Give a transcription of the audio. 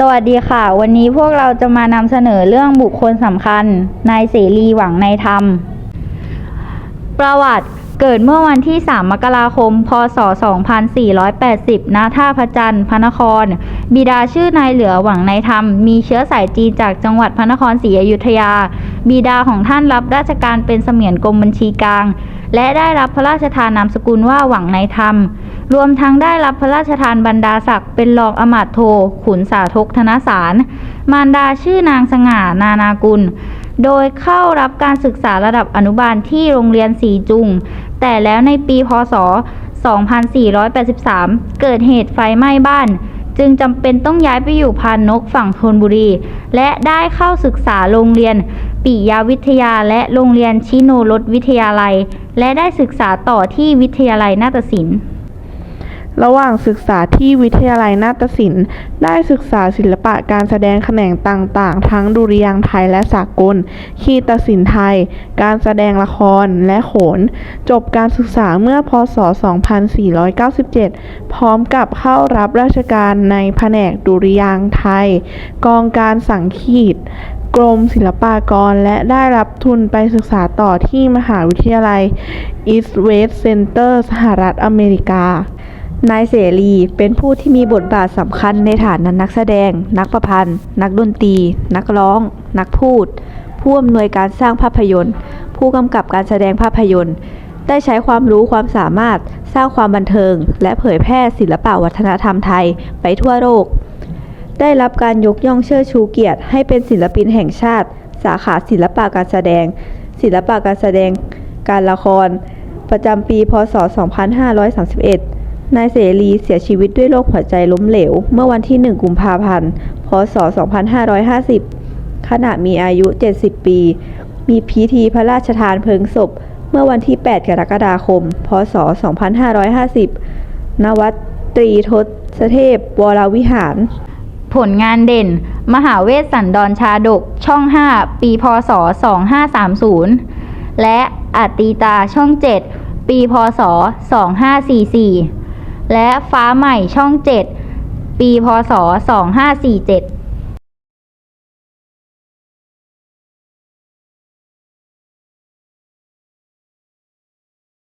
สวัสดีค่ะ วันนี้พวกเราจะมานำเสนอเรื่องบุคคลสำคัญนายเสรีหวังในธรรม ประวัติเกิดเมื่อวันที่ 3 มกราคม พศ 2480 ณ ท่าพระจันทร์ พระนคร บิดาชื่อนายเหลือหวังในธรรม มีเชื้อสายจีนจากจังหวัดพระนครศรีอยุธยา บิดาของท่านรับราชการเป็นเสมียนกรมบัญชีกลาง และได้รับพระราชทานนามสกุลว่าหวังในธรรม รวมทั้งได้รับพระราชทานบรรดาศักดิ์เป็นรองอมาตโท ขุนสาธกธนสาร มารดาชื่อนางสง่านานากุล โดยเข้ารับการศึกษาระดับอนุบาลที่โรงเรียนสีจุง แต่แล้วในปีพศ 2483 เกิดเหตุไฟไหม้บ้าน จึงจำเป็นต้องย้ายไปอยู่พานนกฝั่งธนบุรี และได้เข้าศึกษาโรงเรียนปิยวิทยาและโรงเรียนชิโนรสวิทยาลัย และได้ศึกษาต่อที่วิทยาลัยนาฏศิลป์ ระหว่างศึกษาที่วิทยาลัยนาฏศิลป์ ได้ศึกษาศิลปะการแสดงแขนงต่างๆ ทั้งดุริยางไทยและสากล คีตศิลป์ไทย การแสดงละครและโขน จบการศึกษาเมื่อพศ 2497 พร้อมกับเข้ารับราชการในแผนกดุริยางไทย กองการสังคีตกรมศิลปากรและได้รับทุนไปศึกษาต่อที่มหาวิทยาลัย East West Center สหรัฐอเมริกา นายเสรีเป็นผู้ที่มีบทบาทสำคัญในฐานะนักแสดง นักประพันธ์ นักดนตรี นักร้อง นักพูด ผู้อำนวยการสร้างภาพยนตร์ ผู้กำกับการแสดงภาพยนตร์ ได้ใช้ความรู้ความสามารถสร้างความบันเทิง และเผยแพร่ศิลปะวัฒนธรรมไทยไปทั่วโลก ได้รับการยกย่องเชิดชูเกียรติ ให้เป็นศิลปินแห่งชาติ สาขาศิลปะการแสดง ศิลปะการแสดง การละคร ประจำปี พศ 2531 นายเสรีเสียชีวิตด้วยโรคหัวใจล้มเหลว เมื่อวันที่ 1 กุมภาพันธ์ พศ 2550 ขณะมีอายุ 70 ปี มีพิธีพระราชทานเพลิงศพ เมื่อวันที่ 8 กรกฎาคม พศ 2550ณวัดตรีทศเทพ วรวิหาร ผลงานเด่น มหาเวสสันดรชาดก ช่อง 5 ปี พศ 2530 และอัตติตาช่อง 7 ปี พศ 2544 และฟ้าใหม่ช่อง 7 ปีพศ 2547